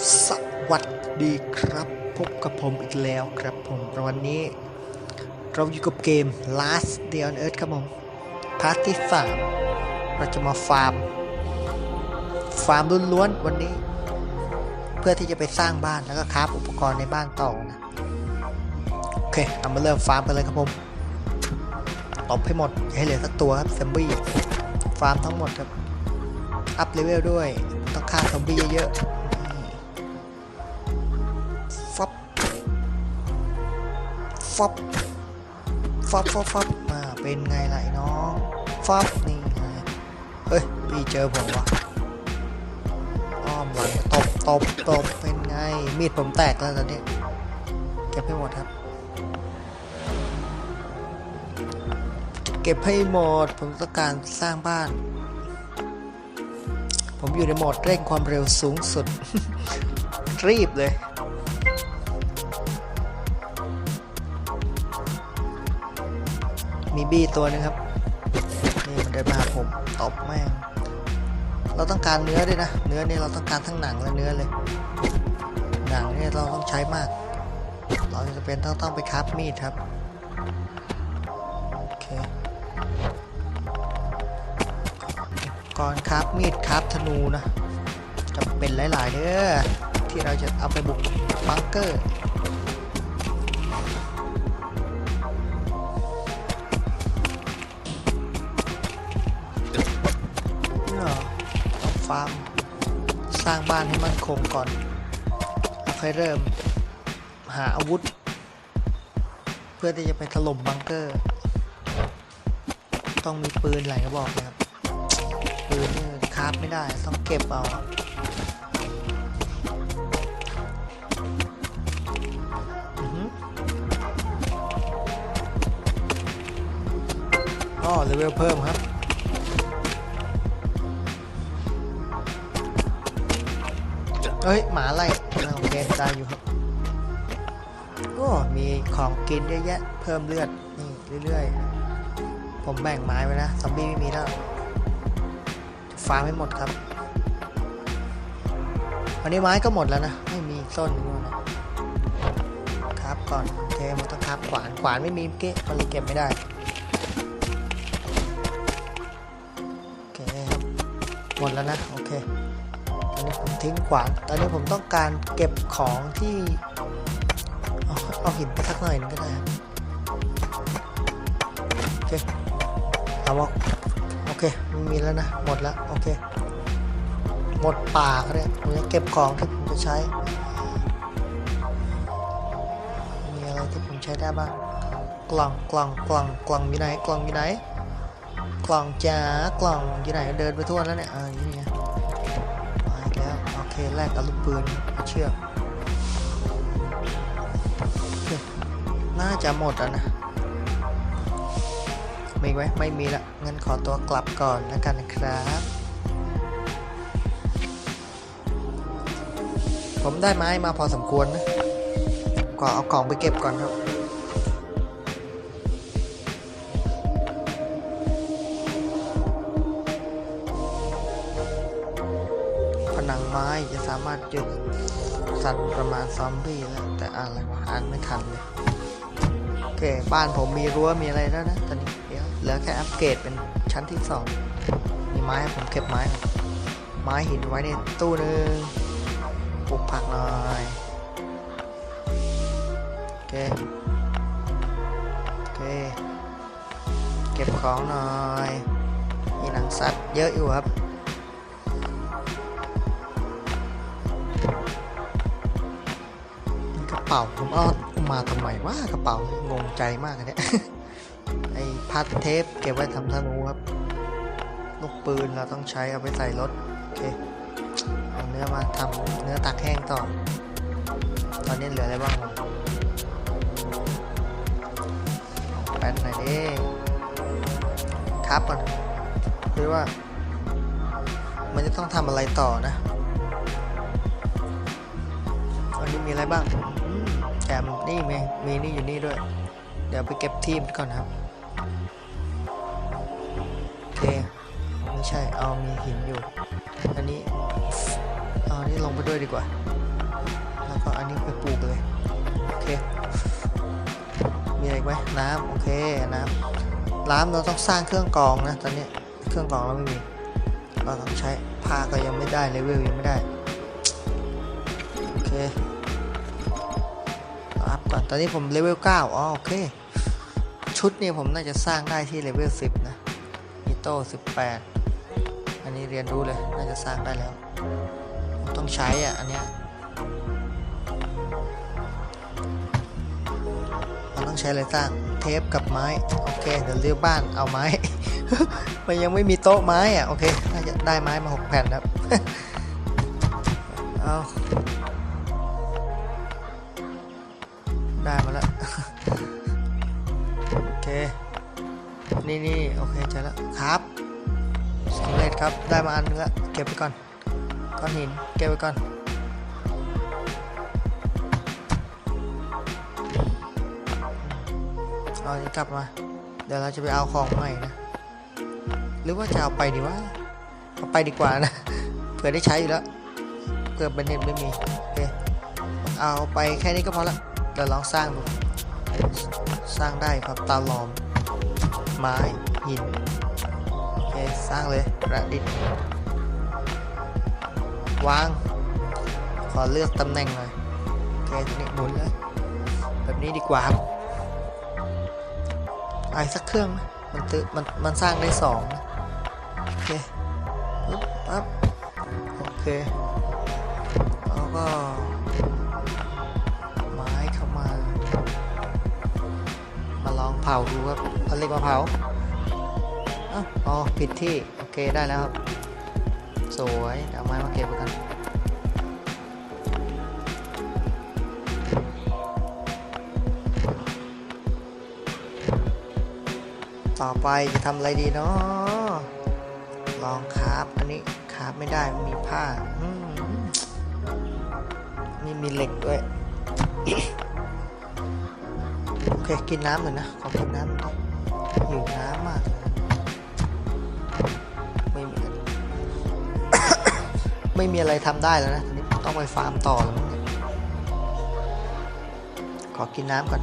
สวัสดีครับ พบกับผมอีกแล้วครับผมวันนี้ เราอยู่กับเกม Last Day on Earth ครับผมพาร์ทที่ 3 เราจะมาฟาร์ม ฟาร์มล้วนๆวันนี้ เพื่อที่จะไปสร้างบ้านแล้วก็คราฟอุปกรณ์ในบ้านต่อนะ โอเค เอามาเริ่มฟาร์มกันเลยครับผมตบให้หมดอย่าให้เหลือสักตัวครับแซมบี้ฟาร์มทั้งหมดครับ อัพเลเวลด้วย ต้องฆ่าซอมบี้เยอะๆ ฟับฟับฟับฟับมาเป็นไงล่ะไอ้น้องฟับนี่ไงเฮ้ยพี่เจอผมวะอ้อมหลังตบตบตบเป็นไง มีดผมแตกแล้วตอนนี้เก็บให้หมดครับ เก็บให้หมดผมต้องการสร้างบ้าน ผมอยู่ในโหมดเร่งความเร็วสูงสุด รีบเลย บี้ตัวนึงครับ นี่มันเดินมาหาผมตบแม่ง เราต้องการเนื้อด้วยนะ เนื้อนี่เราต้องการทั้งหนังและเนื้อเลย หนังนี่เราต้องใช้มาก เราจะเป็นต้องต้องไปคราฟมีดครับ โอเค ก่อนคับมีดคับธนูนะจะเป็นหลายๆเด้อที่เราจะเอาไปบุกบังเกอร์ ฟาร์ม สร้างบ้านให้มั่นคงก่อนแล้วค่อยเริ่มหาอาวุธ เพื่อที่จะไปถล่มบังเกอร์ ต้องมีปืนหลายกระบอกนะครับ ปืนนี่คราฟไม่ได้ต้องเก็บเอาอ๋อเลเวลเพิ่มครับ เอ้ย หมาไล่เราเกมได้อยู่ครับโอ้มีของกินเยอะแยะ เพิ่มเลือด นี่เรื่อยๆ ผมแบ่งไม้ไว้นะ ซอมบี้ไม่มีแล้วฟาร์มให้หมดครับวันนี้ไม้ก็หมดแล้วนะ ไม่มีส้นนู่นะครับก่อนเคมันต้องครับขวานขวานไม่มีเมื่อกี้มันเลยเก็บไม่ได้โอเคครับหมดแล้วนะ โอเค อนนี้ผมทิ้งขวานตอนนี้ผมต้องการเก็บของที่ เอาหินไปสักหน่อยนึงก็ได้โอเคเอาว่าโอเคไม่มีแล้วนะ หมดแล้ว โอเค หมดป่าก็ได้ผมจะเก็บของที่ผมจะใช้ มีอะไรที่ผมใช้ได้บ้าง กล่อง กล่อง กล่อง กล่องอยู่ไหน กล่องอยู่ไหน กล่องจ้ากล่องอยู่ไหน เดินไปทั่วแล้วเนี่ยเอออยู่นี่ไง แล้วโอเคแลกกับลูกปืนเชือกโอเคน่าจะหมดแล้วนะ มีไหมไม่มีละงั้นขอตัวกลับก่อนแล้วกันครับ ผมได้ไม้มาพอสมควรนะก็เอากล่องไปเก็บก่อนครับ สามารถยึดสัตว์ประมาณซอมบี้แล้วแต่อะไรวะอ่านไม่ทันเลยโอเค บ้านผมมีรั้วมีอะไรแล้วนะตอนนี้เดี๋ยวเหลือแค่อัปเกรดเป็นชั้นที่สองมีไม้ผมเก็บไม้ ไม้หินไว้ในตู้หนึงปลูกผักหน่อยโอเคโอเคเก็บของหน่อยมีหนังสัตว์เยอะอยู่ครับ เป๋าผมเอามาทำไมว่ากระเป๋างงใจมากเลยเนี่ยไอ้พัดเทปเก็บไว้ทำธนูครับ ลูกปืนเราต้องใช้เอาไปใส่รถโอเคเอาเนื้อมาทำเนื้อตักแห้งต่อ ตอนนี้เหลืออะไรบ้างแป๊บหน่อยดิครับก่อนคือว่า มันจะต้องทำอะไรต่อนะ นี้มีอะไรบ้างแถมนี่มีมีนี่อยู่นี่ด้วย เดี๋ยวไปเก็บทีมก่อนครับโอเคไม่ใช่เอามีหินอยู่ อันนี้เอานนี้ลงไปด้วยดีกว่า แล้วก็อันนี้ไปปลูกเลยโอเคมีอะไรไหมน้ำโอเคน้ำน้ำเราต้องสร้างเครื่องกรองนะตอนนี้เครื่องกรองเราไม่มีเราต้องใช้ผ้าก็ยังไม่ได้เลเวลยังไม่ได้โอเค ก่อน ตอนนี้ผมเลเวล9อ๋อโอเค ชุดนี่ผมน่าจะสร้างได้ที่เลเวล10 นะมิโต้18 อันนี้เรียนรู้เลย น่าจะสร้างได้แล้ว ต้องใช้อะ อันเนี้ยมันต้องใช้อะไรสร้างเทปกับไม้ โอเค เดี๋ยวเรียกบ้านเอาไม้ มันยังไม่มีโต๊ะไม้อะ โอเค น่าจะได้ไม้มา 6 แผ่นครับ เคเจอแล้วครับสำเร็จครับได้มาอันนึงแล้วเก็บไปก่อนก้อนหินเก็บไปก่อนเอาอันนี้กลับมา เดี๋ยวเราจะไปเอาของใหม่นะ หรือว่าจะเอาไปดีวะเอาไปดีกว่านะเผื่อได้ใช้อยู่แล้วเผื่อเบนเน็ตไม่มีโอเคเอาไปแค่นี้ก็พอละเดี๋ยวลองสร้างดูสร้างได้ครับตาลอม ไม้หิน โอเค สร้างเลยประดิษฐ์วาง ขอเลือกตำแหน่งหน่อย โอเคทีนี้หมุนเลย แบบนี้ดีกว่าครับไอ้สักเครื่องมันตื้มันมันสร้างได้สองโอเคปึ๊บปั๊บโอเคแล้วก็ไม้เข้ามา มาลองเผาดูครับ เอาเหล็กมาเผาอ้าวอ๋อผิดที่ โอเคได้แล้วครับ สวยเดี๋ยวเอาไม้มาเก็บกันต่อไปจะทำอะไรดีเนาะลองคราฟอันนี้คราฟไม่ได้มันมีผ้ามนี่มีเหล็กด้วย โอเค กินน้ำหน่อยนะ ขอกินน้ำ หิวน้ำมากไม่มี ไม่มีอะไรทำได้แล้วนะทีนี้ต้องไปฟาร์มต่อแล้วมั้งเนี่ยขอกินน้ำก่อน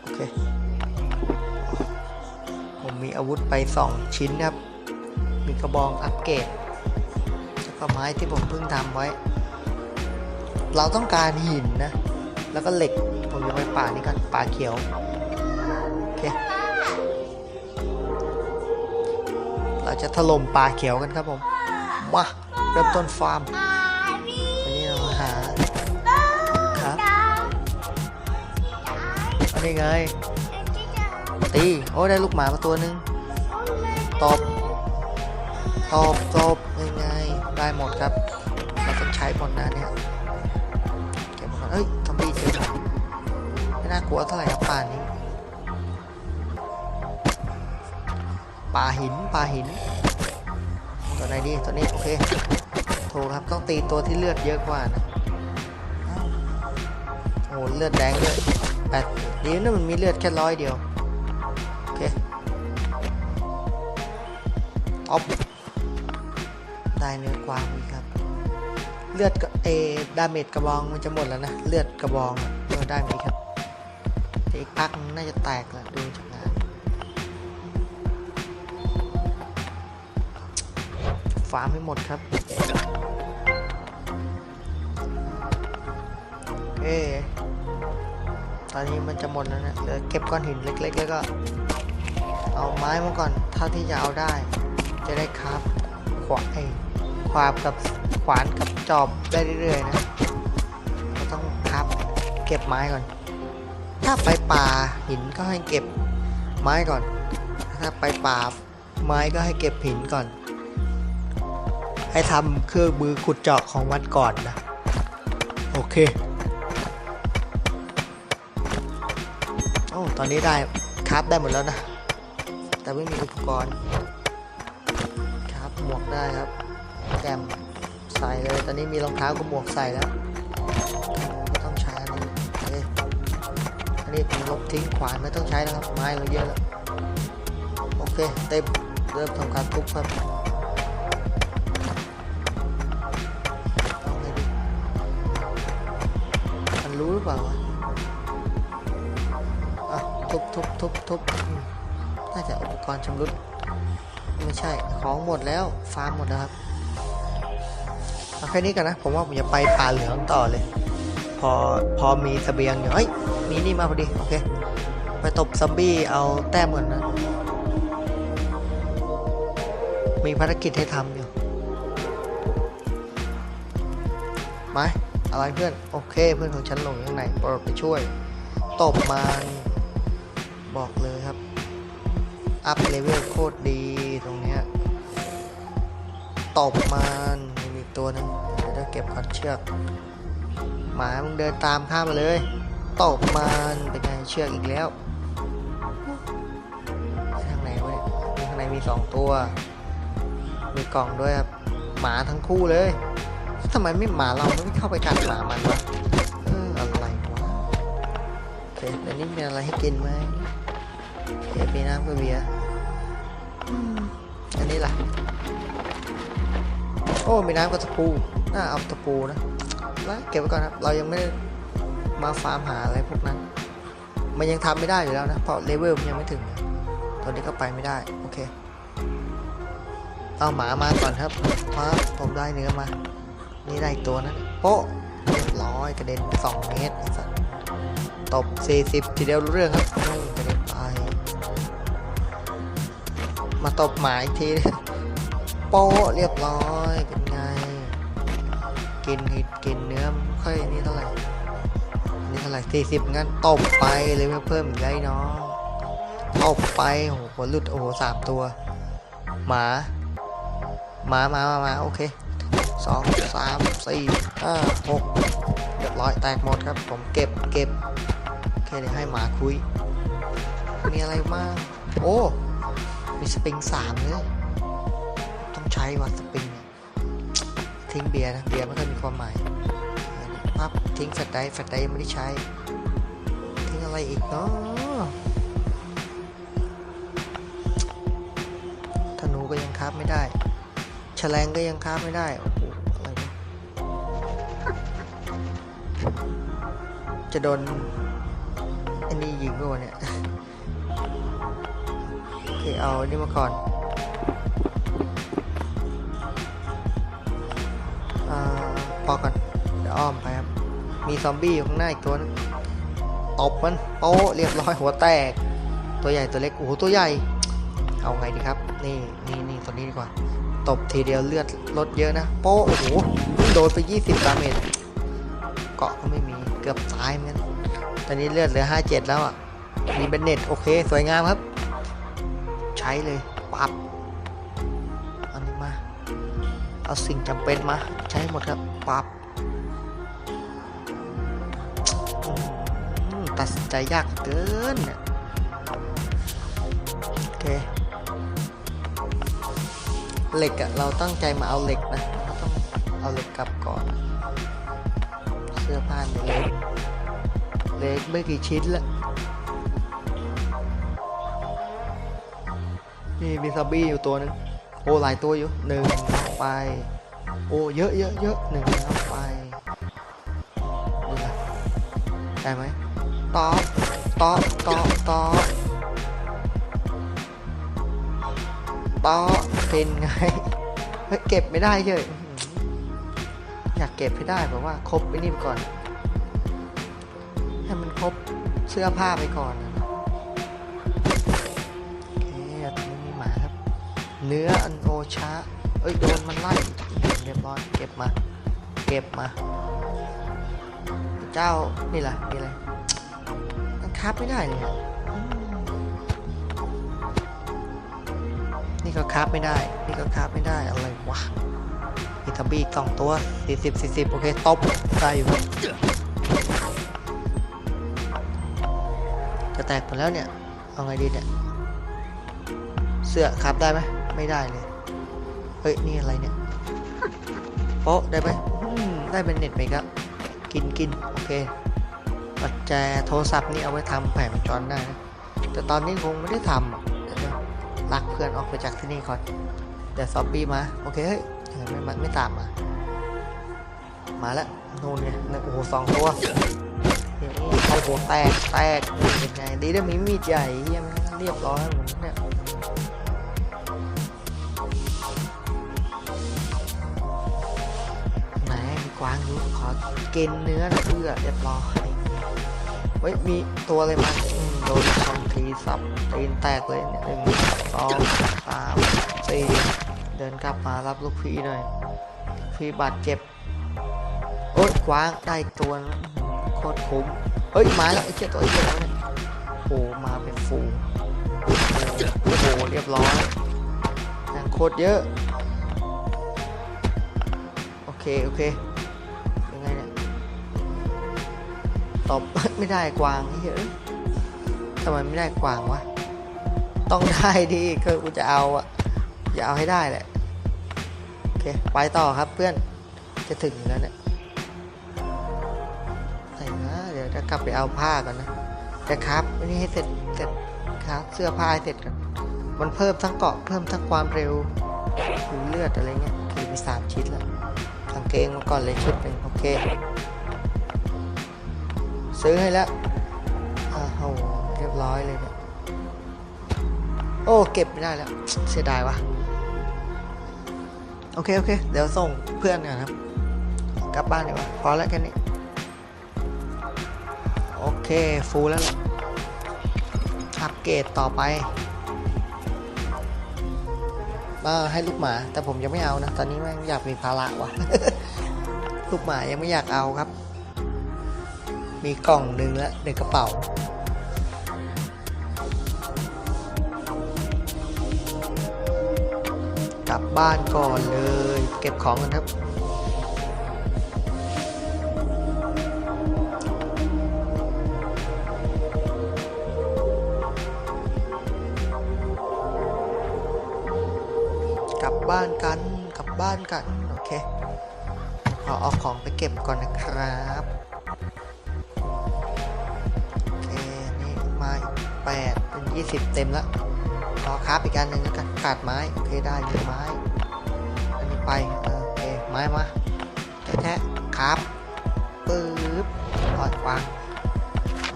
โอเคผมมีอาวุธไป2ชิ้นครับ มีกระบองอัปเกรดแล้วก็ไม้ที่ผมเพิ่งทำไว้ เราต้องการหินนะ แล้วก็เหล็กผมจะไปป่านี้กันป่าเขียว จะถล่มป่าเขียวกันครับผม มาเริ่มต้นฟาร์มอันนี้เรามาหาครับอันนี้ไง ตี โอ้ได้ลูกหมามาตัวหนึ่งตบ ตบ ตบยังไงได้หมดครับ เราต้องใช้หมดนะเนี่ยเก็บหมดเอ้ยทอมบี้เจอหน่อยไม่น่ากลัวเท่าไหร่ครับป่านี้ ป่าหินป่าหิน ตัวไหนดีตัวนี้โอเคโถครับต้องตีตัวที่เลือดเยอะกว่านะโอ้เลือดแดงเลยแปดดีนะมันมีเลือดแค่ร้อยเดียวโอเคออฟได้เนื้อกวางอีกครับ เลือดกเอดาเมจกระบองมันจะหมดแล้วนะ เลือดกระบองเออได้ไหมครับอีกพักน่าจะแตกแล้วดูจากงาน ฟาร์มให้หมดครับ เอตอนนี้มันจะหมดแล้วนะเหลือเก็บก้อนหินเล็ก ๆ แล้วก็ เอาไม้มาก่อนเท่าที่จะเอาได้ จะได้คราฟขวานไอ้ความกับขวานกับจอบได้เรื่อยๆนะเราต้องคราฟเก็บไม้ก่อน ถ้าไปป่าหินก็ให้เก็บไม้ก่อน ถ้าไปป่าไม้ก็ให้เก็บหินก่อน ให้ทำเครื่องมือขุดเจาะของวันก่อนนะ โอเคโอ้ตอนนี้ได้คราฟได้หมดแล้วนะ แต่ไม่มีอุปกรณ์ครับหมวกได้ครับแกมใส่เลยตอนนี้มีรองเท้ากับหมวกใส่แล้วไม่ต้องใช้อันนี้อันนี้ผมลบทิ้งขวานไม่ต้องใช้แล้วครับไม้เราเยอะแล้วโอเคเต็มเริ่มทำการทุบครับ รือเปล่าอะทุบทุบทุบทุบน่าจะอุปกรณ์ชำรุด ไม่ใช่ ของหมดแล้ว ฟาร์มหมดแล้วครับเอาแค่นี้กันนะ ผมว่าผมจะไปป่าเหลืองต่อเลย พอ พอมีเสบียงอยู่เฮ้ย มีนี่มาพอดี โอเค ไปตบซอมบี้ เอาแต้มก่อนนะ มีภารกิจให้ทำอยู่ ไหม อะไรเพื่อน โอเค เพื่อนของฉันลงข้างในโปรดไปช่วย ตบมันบอกเลยครับ อัพเลเวลโคตรดีตรงเนี้ยตบมันมีอีกตัวหนึงเดี๋ยวจะเก็บก่อนเชือก หมามึงเดินตามข้ามมาเลยตบมันเป็นไงเชือกอีกแล้วไปทางไหนวะเนี่ยข้างในมีสองตัว มีกล่องด้วยครับหมาทั้งคู่เลย ทำไมไม่หมาเราไม่เข้าไปกัดหมามันวะเอออะไรวะโอเคเดี๋ยวนี้มีอะไรให้กินไหมโอเคมีน้ำกับเบียร์อืมอันนี้ล่ะ โอ้มีน้ำกับตะปูน่าเอาตะปูนะแล้วเก็บไว้ก่อนครับ เรายังไม่ได้มาฟาร์มหาอะไรพวกนั้น มันยังทำไม่ได้อยู่แล้วนะ เพราะเลเวลมันยังไม่ถึง ตอนนี้ก็ไปไม่ได้ โอเค เอาหมามาก่อนครับเพราะผมได้เนื้อมา นี่ได้ตัวนั้นโป๊ะเรียบร้อยกระเด็น2เมตรไอ้สัสตบ40 ทีเดียวรู้เรื่องครับนู่นกระเด็นไป มาตบหมาอีกที โป๊ะเรียบร้อยเป็นไง กินหิดกินเนื้อไม่ค่อยนี่เท่าไหร่นี่เท่าไหร่สี่สิบงั้นตบไปเลยเพิ่มเพิ่มอีกได้น้องตบไปโอ้โหหัวหลุดโอ้โหสามตัว หมาหมามามามาโอเค สองสามสี่ห้าหกเรียบร้อยแตกหมดครับ ผมเก็บเก็บโอเคเดี๋ยวให้หมาคุย มีอะไรบ้างโอ้ มีสปริงสามเลยต้องใช้วัดสปริง ทิ้งเบียร์นะ เบียร์ไม่ค่อยมีความหมายปั๊บทิ้งแฟลชไดร์แฟลชไดร์ยังไม่ได้ใช้ ทิ้งอะไรอีกเนาะธนูก็ยังคาบไม่ได้แฉลงก็ยังคาบไม่ได้ จะโดนไอันนี้ยิงด้วยเนี่ยโอเคเอานี่มาก่อนอ่าพอก่อนเดี๋ยวอ้อมไปครับ มีซอมบี้อยู่ข้างหน้าอีกตัวนึงตบมันโป๊เรียบร้อยหัวแตก ตัวใหญ่ตัวเล็กโอ้โหตัวใหญ่ เอาไงดีครับ นี่นี่นี่ตัวนี้ดีกว่า ตบทีเดียวเลือดลดเยอะนะ โป๊โอ้โหโดนไป 20ดาเมจ เกาะก็ไม่มีเกือบตายเหมือนกันตอนนี้เลือดเหลือ 57 แล้วอะมีเบนเน็ตโอเค สวยงามครับ ใช้เลยปับอันนี้มา เอาสิ่งจำเป็นมา ใช้หมดครับปับตัดสินใจยากเกินเนี่ยโอเคเหล็กอะเราตั้งใจมาเอาเหล็กนะเราต้องเอาเหล็กกลับก่อน สื้อผ้าเล็กเล็กไม่กี่ชิ้นละนี่มีซอมบี้อยู่ตัวหนึงโอ้หลายตัวอยู่หนึ่งไป โอ้เยอะเยอะเยอะหนึ่งไปได้ไหมตอบตอบตอบตอบตอบเป็นไงเฮ้ยเก็บไม่ได้เฉย อยากเก็บให้ได้แบบว่าครบไปนี่ไปก่อน ให้มันครบเสื้อผ้าไปก่อนนะโอเคตรงนี้มีหมาครับ เนื้ออันโอชาเอ้ยโดนมันไล่เรียบร้อยเก็บมา เก็บมา เจ้านี่แหละมีอะไรมันคาบไม่ได้เลยนี่ก็คาบไม่ได้ นี่ก็คาบไม่ได้อะไรวะ มีทับบี้กสองตัวสี่สิบสี่สิบโอเคตบได้อยู่จะแตกหมดแล้วเนี่ย เอาไงดีเนี่ย เสื้อครับได้ไหมไม่ได้เลย เฮ้ย นี่อะไรเนี่ยโป๊ะได้ไหมได้เป็นเน็ตไปครับ กินกินโอเคปัจแจโทรศัพท์นี่เอาไว้ทำแผงจรได้นะแต่ตอนนี้คงไม่ได้ทำอะเดี๋ยวนะลากเพื่อนออกไปจากที่นี่ก่อน เดี๋ยวซอมบี้มา โอเคเฮ้ย ไม่มาไม่ตามมา มาแล้วนู่นไงนั่นโอ้โหสองตัวนี่เข้าหัวแตกแตกเป็นไงดีได้มีมีดใหญ่เยี่ยมเรียบร้อยหมดเนี่ยไหนมีกวางอยู่ขอเกินเนื้อเอื้อเรียบร้อยเฮ้ยมีตัวอะไรมาโดนคอมทีสับตีนแตกเลยเนี่ยหนึ่งสองสามสี่ เดินกลับมารับลูกพี่หน่อย พี่บาดเจ็บ โอ๊ยกว้างได้ตัวโคตรคุ้มเฮ้ยมาแล้วไอ้เจ้าตัวไอ้เจ้าแล้วเนี่ยโอ้มาเป็นฟูโอ้โหเรียบร้อยยังโคตรเยอะ โอเค โอเคยังไงเนี่ยตอบไม่ได้กวางเหี้ยเอ้ยทำไมไม่ได้กวางวะ ต้องได้ดิคือกูจะเอาอะ อย่าเอาให้ได้แหละ โอเค ไปต่อครับเพื่อน จะถึงแล้วเนี่ยไหนนะ เดี๋ยวจะกลับไปเอาผ้าก่อนนะ จะครับอันนี้ให้เสร็จ เสร็จครับ เสื้อผ้าให้เสร็จก่อน มันเพิ่มทั้งเกาะ เพิ่มทั้งความเร็วหรือเลือดอะไรเงี้ยคือมีสามชิ้นแล้วกางเกงมาก่อนเลยชุดหนึ่งโอเค ซื้อให้แล้วอ้าวโหเรียบร้อยเลยเนี่ยโอ้ เก็บไม่ได้แล้ว เสียดายว่ะ โอเค โอเค เดี๋ยวส่งเพื่อนกันครับ กลับบ้านดีกว่า พอแล้วแค่นี้ โอเค ฟูลแล้วล่ะอัปเกรดต่อไปมาให้ลูกหมา แต่ผมยังไม่เอานะ ตอนนี้แม่งอยากมีภาระว่ะ ลูกหมายังไม่อยากเอาครับ มีกล่องหนึ่งแล้วในกระเป๋า บบ้านก่อนเลย เก็บของกันครับ กลับบ้านกันกลับบ้านกัน โอเคขอเอาของไปเก็บก่อนนะครับโอเคนี่มาอีกแปดเป็นยี่สิบเต็มแล้ว รอครับอีกอันหนึ่งแล้วกันขาดไม้โอเคได้มีไม้ อันนี้ไปเออโอเคไม้มาแท้ๆครับปึ๊บปล่อยวาง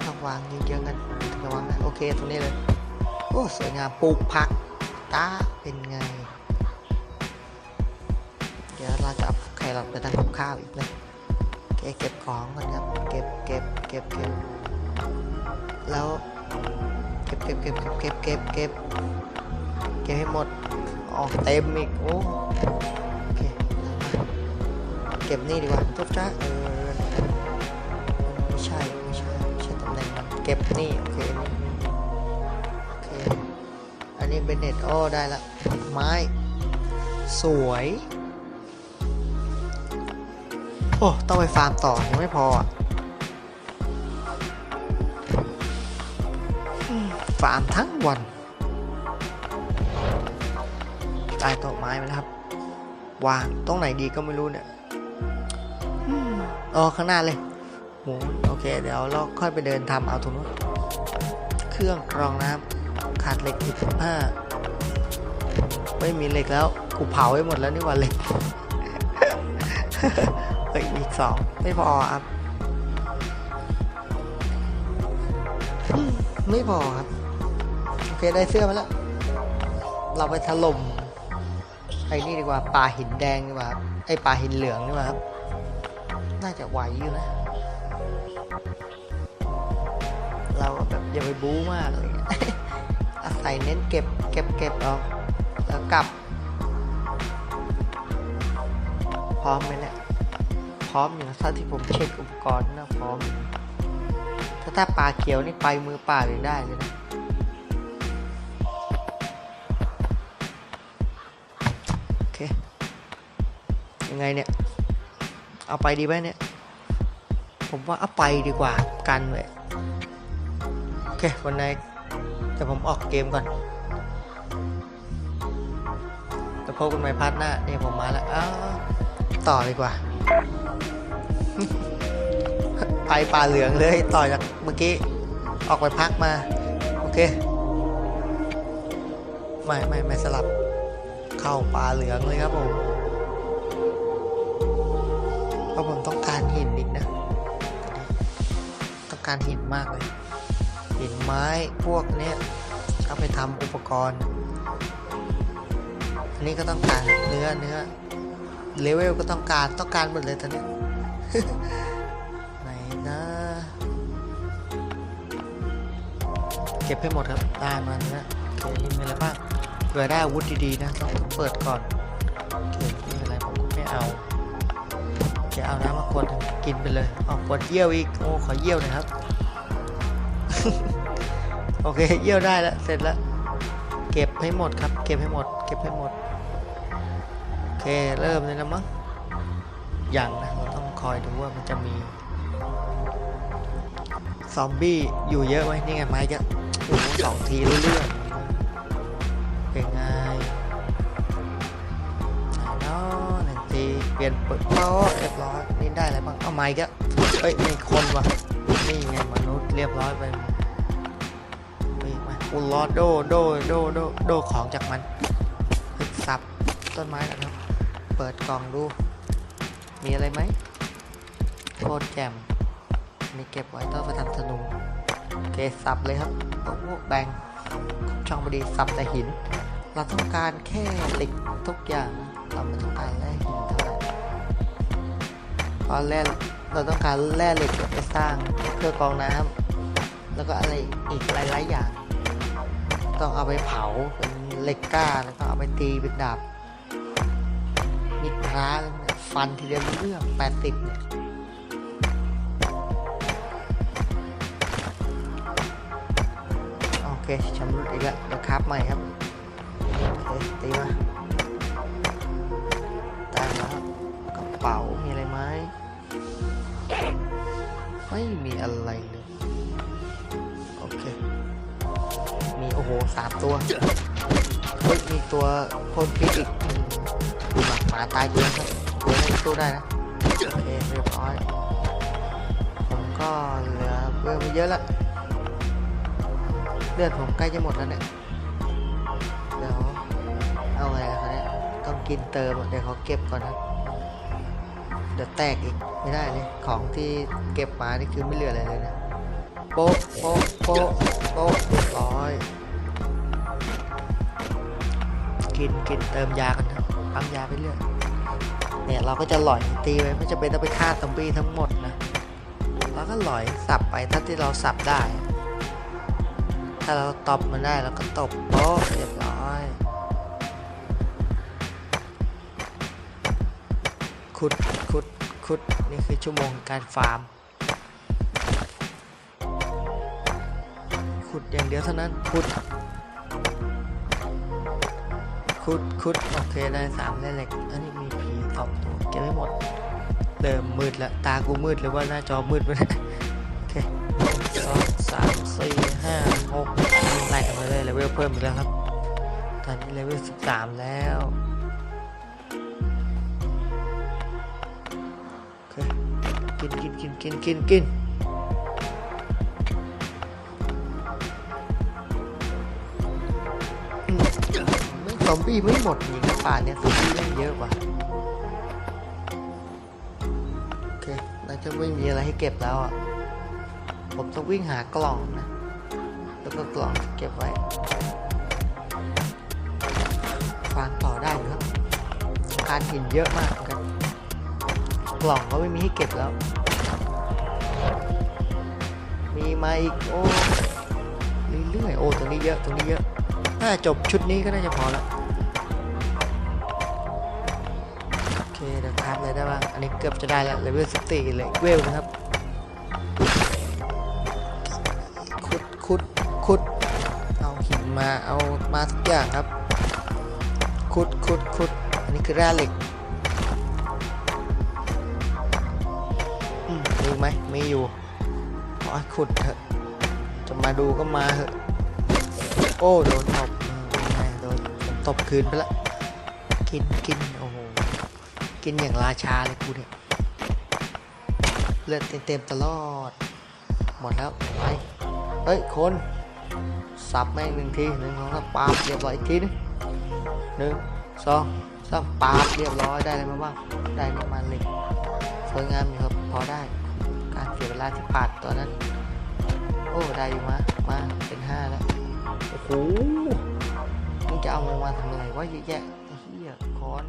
ต้องวางเยอะๆกันระวังนะโอเคตรงนี้เลยโอ้สวยงามปลูกผักตาเป็นไง เดี๋ยวเราจะเอาแครอทไปทำกับข้าวอีกนะโอเคเก็บของก่อนครับเก็บเก็บเก็บเก็บแล้ว เก็บเก็บเก็บเก็บเก็บเก็บให้หมดออกเต็มอีกโอ้เก็บนี่ดีกว่าทุกจ้าเออไม่ใช่ไม่ใช่ไม่ใช่ตำแหน่งมันเก็บนี่โอเคโอเคอันนี้เป็นเน็ตโอ้ได้ละไม้สวยโอ้ต้องไปฟาร์มต่อยังไม่พออะ ฟาร์มทั้งวันได้โต๊ะไม้มาแล้วครับ วางตรงไหนดีก็ไม่รู้เนี่ยอ๋อข้างหน้าเลยหมูโอเค เดี๋ยวเราค่อยไปเดินทำเอาตรงนู้นเครื่องกรองน้ำขาดเหล็กอีกห้าไม่มีเหล็กแล้ว กูเผาไว้หมดแล้วนี่หว่าเหล็กเฮ้ยอีกสองไม่พอครับอืมไม่พอครับ คได้เสื้อมาแล้ว เราไปถล่มไอ้นี่ดีกว่าปลาหินแดงดีกว่าไอ้ปลาหินเหลืองดีกว่าครับ น่าจะไหวอยู่นะ เราแบบอย่าไปบู๊มากอะไรเงี้ยอาศัยเน้นเก็บเก็บเก็บเอาแล้วกลับ พร้อมไหมเนี่ยพร้อมอยู่นะถ้าที่ผมเช็คอุปกรณ์นะพร้อม ถ้าถ้าปลาเขียวนี่ไปมือป่าเลยได้เลยนะ ไงเนี่ย เอาไปดีไหมเนี่ย ผมว่าเอาไปดีกว่ากันเลยโอเควันไหนจะผมออกเกมก่อนจะพบกันใหม่พาร์ทหน้าเนี่ผมมาแล้วอ้าต่อดีกว่า ไปป่าเหลืองเลยต่อจากเมื่อกี้ ออกไปพักมา โอเค ไม่ไม่ไม่สลับ เข้าป่าเหลืองเลยครับผมะผมต้องการหินอีกนะ ต้องการหินมากเลย หินไม้พวกเนี้ยเอาไปทำอุปกรณ์ อันนี้ก็ต้องการเนื้อเนื้อเลเวลก็ต้องการต้องการหมดเลยตอนนี้ไหนนะ เก็บให้หมดครับได้มาเนื้อโอเคมีอะไรบ้างเผื่อได้อาวุธดีๆนะต้องเปิดก่อนโอเคนี่เป็นไรผมก็ไม่เอา เอาน้ำมาขวดกินไปเลยเอาขวดเยี่ยวอีก โอ้ ขอเยี่ยวน่อยครับ โอเค เยี่ยวได้แล้ว เสร็จแล้ว เก็บให้หมดครับ เก็บให้หมด เก็บให้หมด โอเค เริ่มเลยนะมั้งอย่างนะเราต้องคอยดูว่ามันจะมี ซอมบี้อยู่เยอะไหมนี่ไงไม้จะโอ้สองทีเรื่องเลี่ยนเปิดโป๊ะเรียบร้อยนี่ได้อะไรบ้างเอาไม้ก็เฮ้ยมีคนว่ะนี่ไงมนุษย์เรียบร้อยไปไปอีไหมอุลอดโดโดโดโดโดของจากมันเฮ้ยสับต้นไม้นะครับ เปิดกล่องดู มีอะไรไหมโคตรแจ่มนี่เก็บไว้ต้องไปทำธนูเคสับเลยครับโอ้โหแบ่งช่องบดีสับแต่หิน เราต้องการแค่เหล็กทุกอย่าง เราไม่ต้องการแร่หินเท่า ไหร่ตอนแรกเราต้องการแร่เหล็กไปสร้างเครื่องกรองน้ำแล้วก็อะไรอีกหลายๆอย่าง ต้องเอาไปเผาเป็นเหล็กกล้าแล้วก็เอาไปตีเป็นดาบมีพระฟันทีเดียวเรื่อง80เนี่ยโอเคชำรุดอีกแล้วเดี๋ยวครับใหม่ครับโอเคตีมา เป๋า มีอะไรไหมไม่มีอะไรเลย โอเค มีโอ้โหสามตัวเฮ้ยมีตัวพ่นพิษอีกดูหมาหมาตายเยอะครับตัวนี้สู้ได้นะ โอเคเรียบร้อย ผมก็เหลือเพิ่มไปเยอะแล้วเลือดผมใกล้จะหมดแล้วเนี่ย เดี๋ยว เอาไงล่ะครับเนี่ยต้องกินเติมเดี๋ยวเขาเก็บก่อนนะ เดี๋ยวแตกอีกไม่ได้เลยของที่เก็บมานี่คือไม่เหลืออะไรเลยนะโป๊ะโป๊ะโป๊ะโป๊ะเรียบร้อย กินกินเติมยากันครับปั๊มยาไปเรื่อยเนี่ยเราก็จะหล่อยตีไปไม่จะเป็นต้องไปฆ่าซอมบี้ทั้งหมดนะเราก็หล่อยสับไปถ้าที่เราสับได้ ถ้าเราตบมันได้เราก็ตบโป๊ะเรียบร้อย ขุดขุดขุดนี่คือชั่วโมงการฟาร์ม ขุดอย่างเดียวเท่านั้นขุดขุดขุดโอเคได้สามได้เหล็กอันนี้มีผีสองตัวเก็บไม่หมดเริ่มมืดแล้วตากูมืดเลยว่าหน้าจอมืดไปแล้วโอเคสองสามสี่ห้าหกไล่กันมาเลยเลเวลเพิ่มอีกแล้วครับ ตอนนี้เลเวลสิบสามแล้ว กินกินกินกินกินกินอืมไม่ซอมบี้ไม่หมดยิงนะป่าเนี่ยซอมบี้เล่นเยอะกว่าโอเคน่าจะไม่มีอะไรให้เก็บแล้วอะผมต้องวิ่งหากล่องนะ แล้วก็กล่องเก็บไว้ฟางต่อได้อยู่ครับการหินเยอะมาก กล่องก็ไม่มีให้เก็บแล้ว มีมาอีกโอ้เรื่อยๆโอ้ตรงนี้เยอะตรงนี้เยอะน่าจบชุดนี้ก็น่าจะพอแล้วโอเคเดี๋ยวครับเลยได้บ้างอันนี้เกือบจะได้แล้วเลเวลสิบสี่เลยเวลนะครับขุดขุดขุดเอาหินมาเอามาทุกอย่างครับขุดขุดขุดอันนี้คือแร่เหล็ก ไหมมีอยู่ขอขุดเถอะจะมาดูก็มาเถอะโอ้โดนตบโดนตบคืนไปละกินกินโอ้โหกินอย่างราชาเลยกูเนี่ยเลือดเต็มๆตลอด หมดแล้วไปเฮ้ยคนสับแม่งหนึ่งทีหนึ่งสองสามปาบเรียบร้อยอีกทีนึงหนึ่งสองสามปาบเรียบร้อยได้อะไรมาบ้างได้น้ำมันเหล็กสวยงามอยู่ครับพอได้ารเสียเวลาที่ผ่านตัวนั้นได้อยู่มามาเป็นห้าแล้ว โอ้โหมึงจะเอามันมาทำอะไรวะเยอะแยะไอ้เหี้ยค้อน